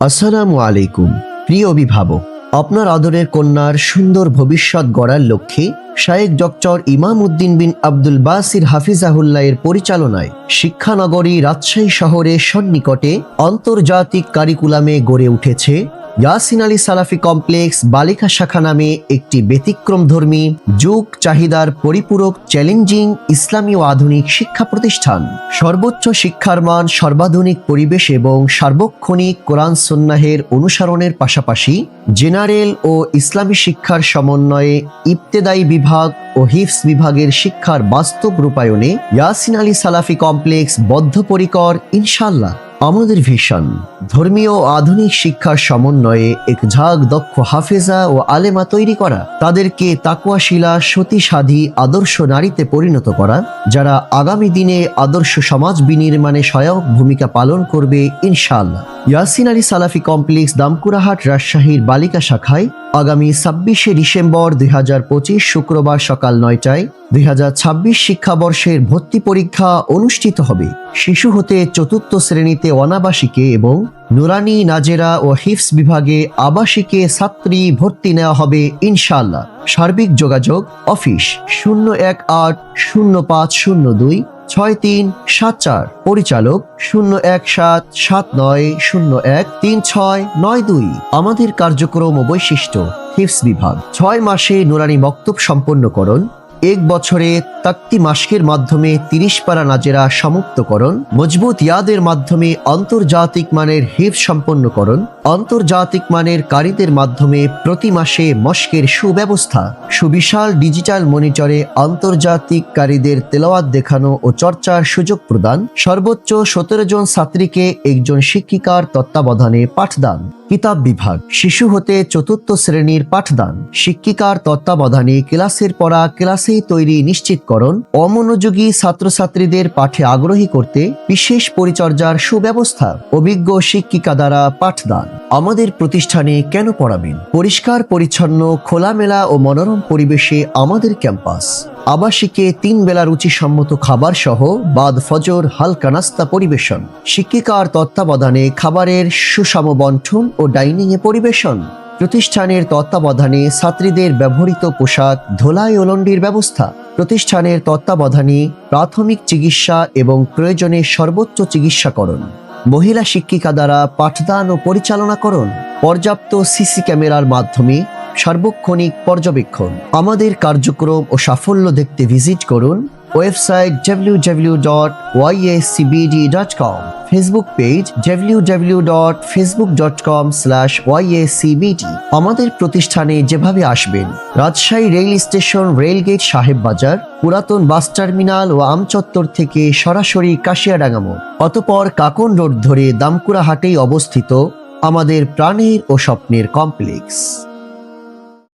আসসালামু আলাইকুম, প্রিয় অভিভাবক। আপনার আদরের কন্যার সুন্দর ভবিষ্যৎ গড়ার লক্ষ্যে শায়েক ডক্টর ইমাম উদ্দিন বিন আব্দুল বাসির হাফিজাহুল্লাহ এর পরিচালনায় শিক্ষানগরী রাজশাহী শহরে সন্নিকটে আন্তর্জাতিক কারিকুলামে গড়ে উঠেছে ইয়াসিন আলী সালাফি কমপ্লেক্স বালিকা শাখা নামে একটি ব্যতিক্রমধর্মী, যুগ চাহিদার পরিপূরক চ্যালেঞ্জিং ইসলামী ও আধুনিক শিক্ষা প্রতিষ্ঠান। সর্বোচ্চ শিক্ষার মান সর্বাধুনিক পরিবেশ এবং সার্বক্ষণিক কোরআন সন্ন্যাহের অনুসরণের পাশাপাশি জেনারেল ও ইসলামী শিক্ষার সমন্বয়ে ইবতেদায়ী বিভাগ ও হিফস বিভাগের শিক্ষার বাস্তব রূপায়ণে ইয়াসিন আলী সালাফি কমপ্লেক্স বদ্ধপরিকর ইনশাল্লাহ আমাদের ভিশন ধর্মীয় আধুনিক শিক্ষার সমন্বয়ে এক ঝাঁক দক্ষ হাফেজা ও আলেমা তৈরি করা, তাদেরকে তাকুয়াশিলা সতী সাধী আদর্শ নারীতে পরিণত করা, যারা আগামী দিনে আদর্শ সমাজ বিনির্মাণে সহায়ক ভূমিকা পালন করবে, ইনশাআল্লাহ। ইয়াসিন আলী সালাফি কমপ্লেক্স, দামকুরাহাট, রাজশাহীর বালিকা শাখায় আগামী ছাব্বিশে ডিসেম্বর দুই হাজার পঁচিশ শুক্রবার সকাল নয়টায় দুই হাজার ছাব্বিশ শিক্ষাবর্ষের ভর্তি পরীক্ষা অনুষ্ঠিত হবে। শিশু হতে চতুর্থ শ্রেণীতে অনাবাসিকে এবং নুরানি, নাজেরা ও হিফস বিভাগে আবাসিকে ছাত্রী ভর্তি নেওয়া হবে ইনশাল্লাহ সার্বিক যোগাযোগ অফিস শূন্য এক আট শূন্য পাঁচ শূন্য দুই ছয় তিন সাত চার। পরিচালক শূন্য এক সাত সাত নয় শূন্য এক তিন ছয় নয় দুই। আমাদের কার্যক্রম বৈশিষ্ট্য হিফস বিভাগ। ছয় মাসে নুরানি বক্তব সম্পন্নকরণ এক বছরে তাক্তি মাস্কের মাধ্যমে তিরিশ পারা নাজেরা সমাপ্তকরণ, মজবুত ইয়াদের মাধ্যমে আন্তর্জাতিক মানের হিফ সম্পন্নকরণ, আন্তর্জাতিক মানের কারীদের মাধ্যমে প্রতি মাসে মস্কের সুব্যবস্থা, সুবিশাল ডিজিটাল মনিটরে আন্তর্জাতিক কারীদের তেলাওয়াত দেখানো ও চর্চার সুযোগ প্রদান, সর্বোচ্চ সতেরো জন ছাত্রীকে একজন শিক্ষিকার তত্ত্বাবধানে পাঠদান, কিতাব বিভাগ, শিশু হতে চতুর্থ শ্রেণির পাঠদান, শিক্ষিকার তত্ত্বাবধানে ক্লাসের পড়া ক্লাসেই তৈরি নিশ্চিতকরণ, অমনোযোগী ছাত্রছাত্রীদের পাঠে আগ্রহী করতে বিশেষ পরিচর্যার সুব্যবস্থা অভিজ্ঞ শিক্ষিকা দ্বারা পাঠদান। আমাদের প্রতিষ্ঠানে কেন পড়াবেন? পরিষ্কার, পরিচ্ছন্ন, খোলামেলা ও মনোরম পরিবেশে আমাদের ক্যাম্পাস। আবাসিকে তিন বেলা রুচিসম্মত খাবার সহ বাদ ফজর, হালকা নাস্তা পরিবেশন। শিক্ষিকার তত্ত্বাবধানে খাবারের সুষম বন্টন ও ডাইনিং এ পরিবেশন। প্রতিষ্ঠানের তত্ত্বাবধানে ছাত্রীদের ব্যবহৃত পোশাক, ধোলাই ওলন্ডির ব্যবস্থা। প্রতিষ্ঠানের তত্ত্বাবধানে প্রাথমিক চিকিৎসা এবং প্রয়োজনে সর্বোচ্চ চিকিৎসাকরণ। মহিলা শিক্ষিকা দ্বারা পাঠদান ও পরিচালনা করুন পর্যাপ্ত সিসি ক্যামেরার মাধ্যমে সার্বক্ষণিক পর্যবেক্ষণ। আমাদের কার্যক্রম ও সাফল্য দেখতে ভিজিট করুন। Website com Facebook page YACBD আমাদের প্রতিষ্ঠানে যেভাবে আসবেন, রাজশাহী রেল স্টেশন, রেলগেট সাহেব বাজার পুরাতন বাস টার্মিনাল ও আমচত্বর থেকে সরাসরি কাশিয়াডাঙ্গা মোড়, অতপর কাকন রোড ধরে দামকুড়া হাটেই অবস্থিত আমাদের প্রাণের ও স্বপ্নের কমপ্লেক্স।